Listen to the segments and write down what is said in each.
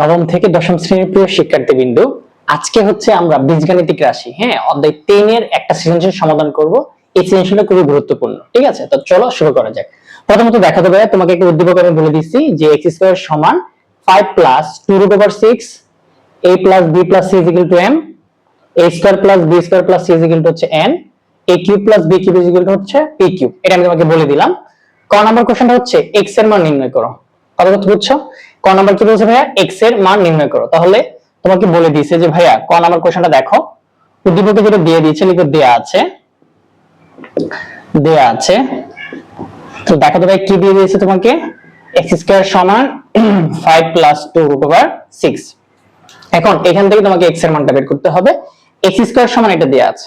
নবম থেকে দশম শ্রেণির প্রিয় শিক্ষার্থীবৃন্দ, আজকে হচ্ছে আমরা বীজগাণিতিক রাশি হ্যাঁ? অধ্যায় টেনের একটা সৃজনশীল সমাধান করব। এই সৃজনশীলটা খুবই গুরুত্বপূর্ণ, ঠিক আছে? তো চলো শুরু করা যাক। প্রথমত দেখা দেবে তোমাকে একটু উদ্দীপক আমি বলে দিচ্ছি যে এক্স স্কোয়ার সমান five plus two root over six a plus b plus c equal to m a square plus b square plus c equal to হচ্ছে n a cube plus b cube equal to হচ্ছে P cube এটা আমি তোমাকে বলে দিলাম। ক number কোশ্চেনটা হচ্ছে এক্সের মান নির্ণয় করো। কথা বুঝছ ক নাম্বার কি বলছে ভাইয়া? এক্সের মান নির্ণয় করো। তাহলে তোমাকে বলে দিয়েছে যে, ভাইয়া, ক নাম্বার কোশ্চেনটা দেখো। উদ্দীপকে যেটা দিয়ে দিয়েছে, লিখো, দেয়া আছে। দেয়া আছে। তো দেখো তো ভাই কি দিয়ে দিয়েছে তোমাকে? এক্স স্কয়ার সমান five plus two root over six এখন এখান থেকে তোমাকে এক্সের মানটা বের করতে হবে। এক্স স্কয়ার সমান এটা দেয়া আছে।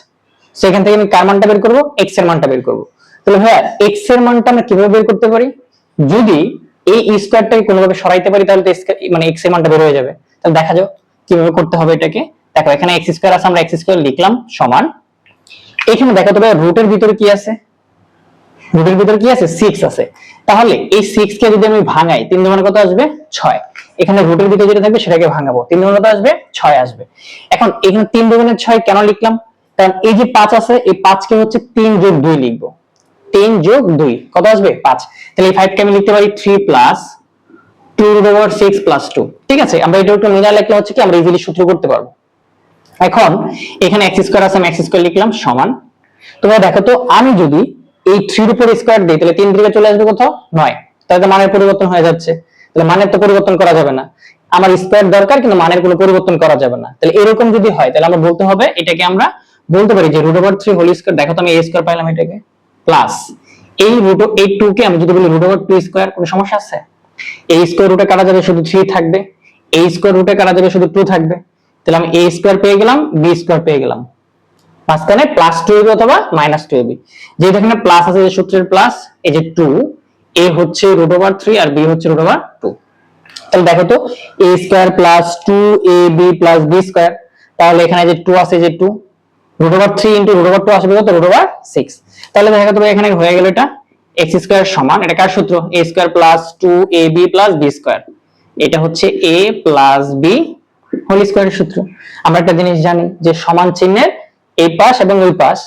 তো এখান থেকে আমি কার মানটা বের করব? এক্সের মানটা বের করব। তাহলে ভাইয়া এক্সের মানটা আমরা কীভাবে বের করতে পারি? যদি এই স্কয়ারটাকে কোনোভাবে সরাইতে পারি, তাহলে তো মানে এক্সের মানটা বের হয়ে যাবে। তাহলে দেখা যাও কীভাবে করতে হবে এটাকে। দেখো, এখানে এক্স স্কয়ার আছে, আমরা এক্স স্কয়ার লিখলাম সমান। এখানে দেখো তবে রুটের ভিতরে কি আছে? রুটের ভিতরে কি আছে? সিক্স আছে। তাহলে এই সিক্স কে যদি আমি ভাঙাই, তিন দুগুণে কত আসবে? ছয়। এখানে রুটের ভিতরে যেটা থাকবে, সেটাকে ভাঙাবো। তিন দুগুণে কত আসবে? ছয় আসবে। এখন এখানে তিন দুগুণে ছয় কেন লিখলাম? কারণ এই যে পাঁচ আছে, এই পাঁচকে হচ্ছে তিন যোগ দুই লিখব। তিন যোগ দুই, কত আসবে? পাঁচ। তাহলে এই ফাইভ কে আমি লিখতে পারি three plus two root over six plus two ঠিক আছে? আমরা এটা একটু মিলা লিখলে হচ্ছে কি, আমরা ইজিলি সূত্র করতে পারব। এখন, এখানে এক্স স্কোয়ার আছে, আমি এক্স স্কোয়ার লিখলাম, সমান। তোমরা দেখো তো, আমি যদি এই থ্রির উপর স্কোয়ার দিই, তাহলে তিন দিকে চলে আসবে কোথাও? নয়। তাহলে মানের পরিবর্তন হয়ে যাচ্ছে। তাহলে মানের তো পরিবর্তন করা যাবে না। আমার স্কোয়ার দরকার, কিন্তু মানের কোনো পরিবর্তন করা যাবে না। তাহলে এরকম যদি হয়, তাহলে আমরা বলতে হবে, এটাকে আমরা বলতে পারি যে root over three whole square দেখো তো, আমি এ স্কোয়ার পাইলাম এটাকে। প্লাস এই রুট এই টু কে আমি যদি বলি রুট ওভার টু স্কোয়ার কোনো সমস্যা আছে? এই স্কোয়ার রুটে কাটা যাবে শুধু থ্রি থাকবে। এই স্কোয়ার রুটে কাটা যাবে শুধু টু থাকবে। তাহলে আমি এ স্কোয়ার পেয়ে গেলাম বি স্কোয়ার পেয়ে গেলাম। মাঝখানে প্লাস টু এবি অথবা মাইনাস টু এবি যেহেতু এখানে প্লাস আছে যে সূত্রের প্লাস এই যে টু এ হচ্ছে রুট ওভার থ্রি আর বি হচ্ছে রুট ওভার টু তাহলে দেখো তো a square plus two a b plus b square তাহলে এখানে যে টু আছে যে টু থ্রি ইন্টু টু আসবে কত? সিক্স তাহলে দেখা এখানে হয়ে গেল এটা এক্স স্কোয়ার সমান। এটা কার সূত্র? A square plus two a b plus b square এটা হচ্ছে এ প্লাস বি হোল সূত্র। আমরা একটা জিনিস জানি যে সমান চিহ্নের এই পাশ এবং ওই পাশ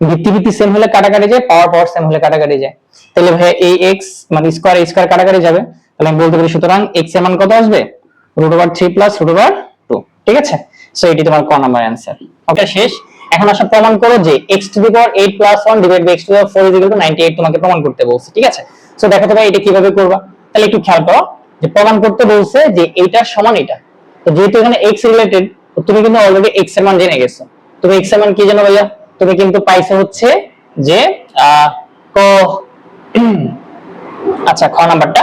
ভিত্তি ভিত্তি সেম হলে কাটাকাটি যায় পাওয়ার পাওয়ার সেম হলে যায়। তাহলে ভাই এই এক্স মানে স্কোয়ার স্কোয়ার কাটাকাটি যাবে। তাহলে আমি বলতে পারি সুতরাং এক্সের মান কত আসবে? Root over three plus root over two ঠিক আছে? সো এটি তোমার ক নাম্বার অ্যান্সার ওকে শেষ। এখন আসা প্রমাণ করো যে x to the power 8 plus 1 divide by x to the power 4 is equal to 98 তোমাকে প্রমাণ করতে বলছে, ঠিক আছে? সো দেখো তো ভাই, এটা কীভাবে করবা? তাহলে একটু খেয়াল করো যে প্রমাণ করতে বলছে যে এইটার সমান এটা। তো যেহেতু এখানে x রিলেটেড তুমি কিন্তু অলরেডি x এর মান জেনে গেছো। তুমি x এর মান কি জানো ভাইয়া? তুমি কিন্তু পাইছো হচ্ছে যে ক আচ্ছা খ নাম্বারটা।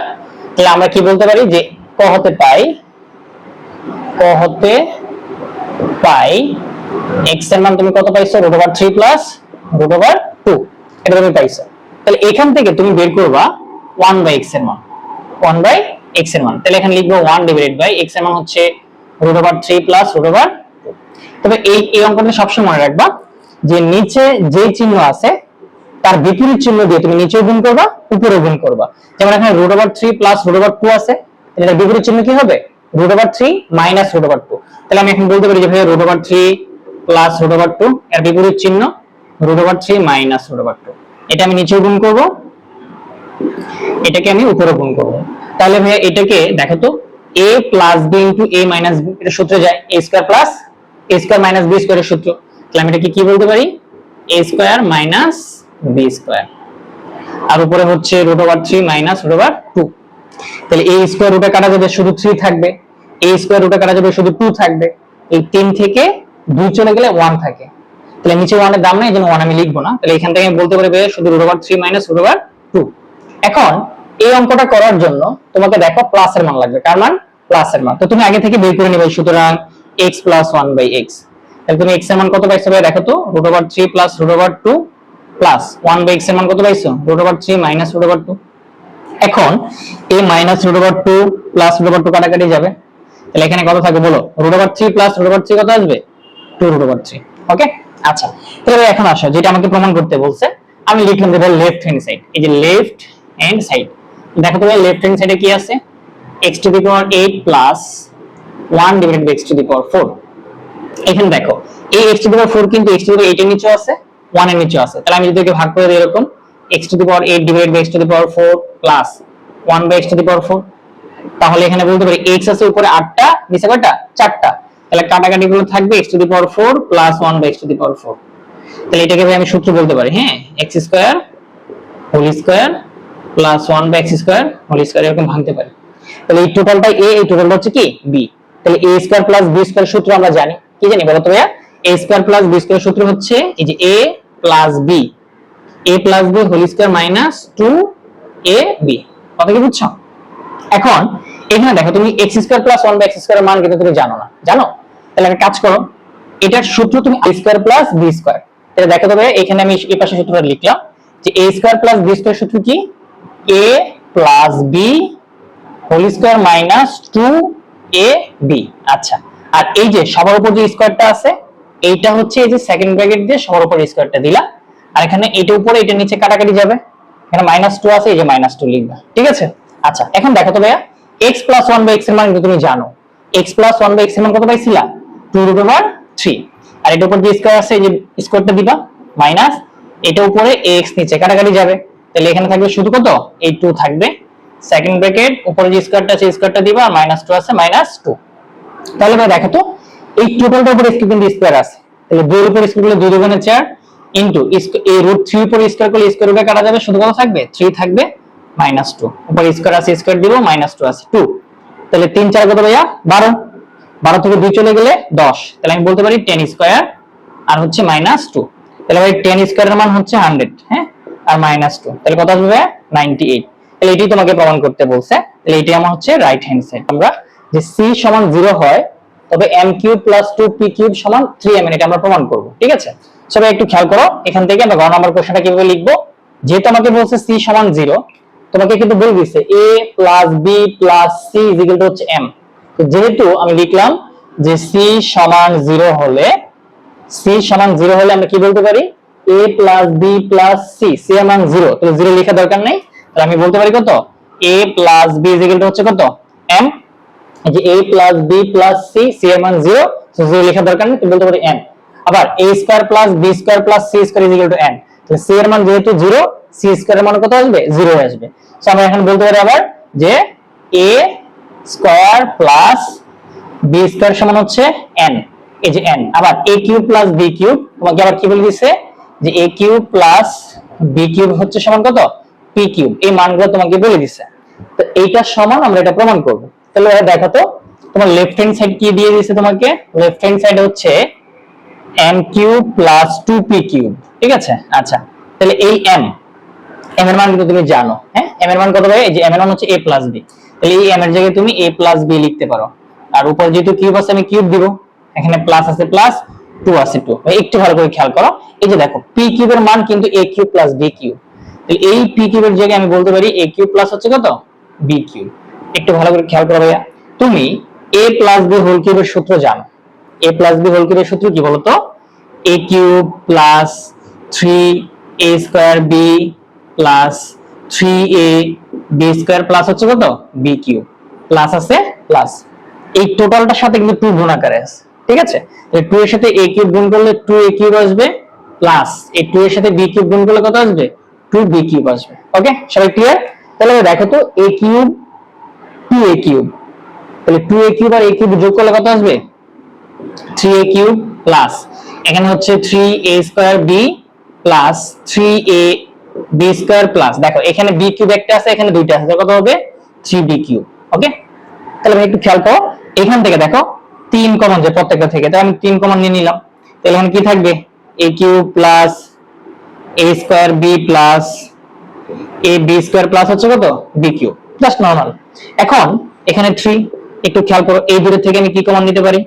তাহলে আমরা কি বলতে পারি যে ক হতে পাই, ক হতে পাই x এর মান তুমি কত পাইছো? Root over three plus root over two এটা তুমি পাইছো। তাহলে এখান থেকে তুমি বের করবা ওয়ান বাই এক্সের মান। ওয়ান বাই এক্সের মান। তাহলে এখানে লিখব ওয়ান ডিভাইডেড বাই এক্সের মান হচ্ছে root over three plus root over তবে এই এই অঙ্কটা সবসময় মনে রাখবা যে নিচে যে চিহ্ন আছে, তার বিপরীত চিহ্ন দিয়ে তুমি নিচেও গুণ করবা, উপরেও গুণ করবা। যেমন এখানে root over three plus root over two আছে, তাহলে বিপরীত চিহ্ন কি হবে? Root over three minus root over two তাহলে আমি এখন বলতে পারি যে ভাই over three plus root over two এর বিপরীত চিহ্ন root over three minus root over two এটা আমি নিচেও গুণ করব, এটাকে আমি উপরে গুণ করব। তাহলে ভাই এটাকে দেখো তো, a plus b into a minus b, এটা সূত্রে যায় a square plus a square minus b স্কয়ারের সূত্র। তাহলে আমি এটাকে কি বলতে পারি? a square minus b square আর উপরে হচ্ছে root over three minus root over two তাহলে a স্কয়ার রুটে কাটা যাবে শুধু 3 থাকবে, a স্কয়ার রুটে কাটা যাবে শুধু 2 থাকবে। এই 3 থেকে 2 চলে গেলে ওয়ান থাকে তাহলে নিচে ওয়ানের দাম নেই এজন্য 1 আমি লিখব না তাহলে এখান থেকে আমি বলতে পারি শুধু root over 3 minus root over 2 এখন এই অঙ্কটা করার জন্য তোমাকে দেখো প্লাস এর মান লাগবে কার মান প্লাস এর মান তো তুমি আগে থেকে বের করে নিবে সুতরাং x plus one by x তাহলে তুমি এক্সের মান কত পাইছো ভাই দেখো তো root over 3 plus root over 2 plus one by এক্সের মান কত পাইছো root over 3 minus root over 2 এখন এই minus root over two plus root over two কাটাকাটি যাবে তাহলে এখানে কত থাকবে বলো root over three plus root over three কত আসবে টু রুট ওভার ওকে আচ্ছা তাহলে এখন আসো, যেটা আমাকে প্রমাণ করতে বলছে, আমি লিখলাম যে লেফট হ্যান্ড সাইড এই যে লেফট হ্যান্ড সাইড দেখো তো লেফট হ্যান্ড সাইডে কি আছে? x to the power 8 plus one divided by x to the power four এখানে দেখো, এই x to the power four কিন্তু x to the power eight এর নিচে আছে ওয়ানের নিচে আছে। তাহলে আমি যদি একে ভাগ করে দিই এরকম x to the power eight divided by x to the power four plus one by x to the power four তাহলে এখানে বলতে পারি এক্স আছে উপরে আটটা, নিচে কয়টা? চারটা। তাহলে কাটাকাটি গুলো থাকবে x to the power four plus one by x to the power four তাহলে এটাকে আমি সূত্র বলতে পারি হ্যাঁ? X square whole square plus one by x square whole square এরকম ভাঙতে পারি। তাহলে এই টোটালটা এ এই টোটালটা হচ্ছে কি? বি তাহলে a square plus b square সূত্র আমরা জানি। কি জানি বলো তো ভাইয়া? A square plus b square সূত্র হচ্ছে এই যে a plus b a plus b whole square minus two a b কথা কি বুঝছ? এখন, এখানে দেখো তুমি এক্স স্কোয়ার প্লাস ওয়ান বাই এক্স স্কোয়ার মান কিন্তু তুমি জানো না। জানো? তাহলে একটা কাজ করো, এটার সূত্র তুমি a square plus b square এটা দেখো তবে এখানে আমি এই পাশে সূত্রটা লিখলাম যে a square plus b square সূত্র কি? A plus b whole square minus two a b আচ্ছা আর এই যে সবার উপর যে স্কোয়ারটা আছে, এইটা হচ্ছে এই যে সেকেন্ড ব্র্যাকেট দিয়ে সবার উপর স্কোয়ারটা দিলা আর এখানে এইটা উপরে, এটা নিচে কাটাকাটি যাবে। এখানে মাইনাস টু আছে, এই যে মাইনাস টু লিখবা। ঠিক আছে? আচ্ছা এখন দেখো তো ভাইয়া এক্স প্লাস ওয়ান বাই এক্সের মান তুমি জানো। এক্স প্লাস ওয়ান বাই এক্সের মান কত পাইছিলা টু রুট ওভার থ্রি আর এটা উপর যে স্কোয়ার আছে যে স্কোয়ারটা দিবা মাইনাস এটা উপরে এক্স নিচে কাটাকাটি যাবে। তাহলে এখানে থাকবে শুধু কত? এই টু থাকবে। সেকেন্ড ব্র্যাকেট উপরে যে স্কোয়ারটা আছে স্কোয়ারটা দিবা আর মাইনাস টু আছে মাইনাস টু তাহলে ভাই দেখো তো, এই টোটালটার উপরে কিন্তু স্কোয়ার আছে। তাহলে দুইয়ের উপর স্কোয়ার করলে দুই দুগুণে চার ইন্টু এই রুট থ্রি উপর স্কোয়ার করলে স্কোয়ার রুটে কাটা যাবে, শুধু কত থাকবে? থ্রি থাকবে মাইনাস টু উপর স্কোয়ার আছে স্কোয়ার দিব মাইনাস টু আছে টু তাহলে তিন চার কত ভাইয়া? বারো। বারো থেকে দুই চলে গেলে দশ। তাহলে আমি বলতে পারি টেন স্কোয়ার আর হচ্ছে মাইনাস টু তাহলে ভাই টেন স্কোয়ারের মান হচ্ছে হান্ড্রেড হ্যাঁ? আর মাইনাস টু তাহলে কত আসবে নাইনটি এইট তাহলে এটাই তোমাকে প্রমাণ করতে বলছে। তাহলে এটাই আমার হচ্ছে রাইট হ্যান্ড সাইড আমরা যে সি সমান জিরো হয়, তবে m cube plus two p cube সমান থ্রি এম এটা আমরা প্রমাণ করব, ঠিক আছে? সবাই একটু খেয়াল করো, এখান থেকে আমরা ঘ নাম্বার কোশ্চেনটা কীভাবে লিখব? যেহেতু আমাকে বলছে সি সমান জিরো তোমাকে কিন্তু বলে দিচ্ছে a plus b plus c equal to হচ্ছে এম যেহেতু আমি লিখলাম যে সি সমান জিরো হলে সি সমান জিরো হলে আমরা কি বলতে পারি? A plus b plus c c এর জিরো। তাহলে জিরো লেখা দরকার নেই। তাহলে আমি বলতে পারি কত? এ প্লাস বি ইজিক্যাল হচ্ছে কত? এম যে a plus b plus c c এর 0 তো 0 লেখা দরকার নেই বলতে পারি n আবার a square plus b square plus c square is to n তাহলে c এর মান যেহেতু 0 c স্কয়ার এর মান কত আসবে? 0 আসবে। সো আমরা এখন বলতে পারি আবার যে a square plus B square সমান হচ্ছে n এই যে n, আবার a cube plus B cube, তোমাকে আবার কি বলে দিছে? যে A cube plus B cube হচ্ছে সমান কত? p cube. এই মানগুলো তোমাকে বলে দিছে। তো এইটা সমান আমরা এটা প্রমাণ করব। তাহলে দেখো তো, তোমার লেফট হ্যান্ড সাইড কি দিয়ে দিয়েছে তোমাকে? লেফট হ্যান্ড সাইড হচ্ছে m cube plus two p cube. ঠিক আছে? আচ্ছা তাহলে এই m এম এর মান কিন্তু তুমি জানো। হ্যাঁ? এম এর মান কত হবে এই যে এম এর মান হচ্ছে এ প্লাস b তাহলে এই m এর জায়গায় তুমি a প্লাস b লিখতে পারো। আর উপর যেহেতু কিউব আছে, আমি কিউব দিব। এখানে প্লাস আছে প্লাস টু আছে টু একটু ভালো করে খেয়াল করো। এই যে দেখো, p কিউবের মান কিন্তু a cube plus b cube এই p কিউবের জায়গায় আমি বলতে পারি a কিউব প্লাস হচ্ছে কত? B কিউব একটু ভালো করে খেয়াল করো ভাইয়া। তুমি a প্লাস b হোল কিউবের সূত্র জানো। A প্লাস b হোল কিউবের সূত্র কি বলতো? A cube plus 3a square b plus 3a b square plus হচ্ছে কত? B কিউব প্লাস আছে প্লাস এই টোটালটার সাথে কিন্তু 2 গুণ আকারে আছে, ঠিক 2 এর সাথে a কিউব গুণ করলে 2a কিউব আসবে প্লাস এই 2 এর সাথে b কিউব গুণ করলে কত আসবে? 2b কিউব আসবে ওকে সবাই ক্লিয়ার তাহলে দেখো তো, a কিউব 2a কিউব তাহলে 2a cube R a cube যোগ করলে কত আসবে? 3a কিউব প্লাস এখানে হচ্ছে 3a square b plus 3a b square plus দেখো, এখানে b কিউব একটা আছে, এখানে দুইটা আছে। কত হবে? 3b কিউব ওকে তাহলে ভাই একটু খেয়াল করো। এখান থেকে দেখো, তিন কমন যে প্রত্যেকটা থেকে, তাহলে আমি তিন কমন নিয়ে নিলাম। তাহলে এখানে কি থাকবে? A cube plus a square b plus a b square plus হচ্ছে কত? B কিউব জাস্ট নরমাল এখন, এখানে 3 একটু খেয়াল করো, এই দুটো থেকে আমি কি কমন নিতে পারি?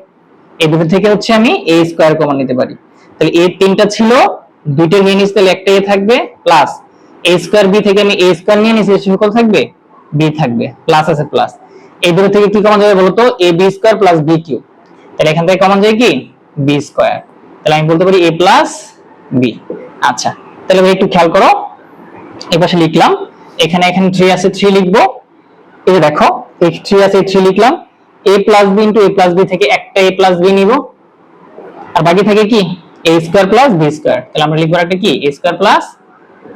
এই দুটো থেকে হচ্ছে আমি a স্কয়ার কমন নিতে পারি। তাহলে a তিনটা ছিল দুইটা নিয়ে তাহলে একটা a থাকবে প্লাস a স্কয়ার b থেকে আমি a স্কয়ার নিয়ে নিছি সেটা কত থাকবে? B থাকবে প্লাস আছে প্লাস এই দুটো থেকে কি কমন যাবে বলতো? A, b square plus b cube তাহলে এখান থেকে কমন যায় কি? B স্কয়ার তাহলে আমি বলতে পারি a প্লাস b. আচ্ছা তাহলে ভাই একটু খেয়াল করো। এই পাশে লিখলাম, এখানে এখানে 3 আছে 3 লিখব। এই দেখো, এই 3 আছে 3 লিখলাম। A plus b into a plus b থেকে একটা এ প্লাস বি নিব। আর বাকি থাকে কি? A square plus b square তাহলে আমরা লিখব একটা কি? A square plus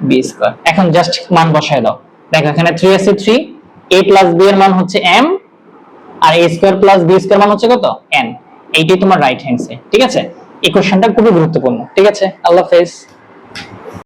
b square এখন জাস্ট মান বসায় দাও। দেখো, এখানে থ্রি আছে থ্রি এ প্লাস বি এর মান হচ্ছে M R a square plus b square মান হচ্ছে কত? এন এইটাই তোমার রাইট হ্যান্ড সাইড ঠিক আছে? এই কোশ্চেনটা খুবই গুরুত্বপূর্ণ, ঠিক আছে? আল্লাহ হাফেজ।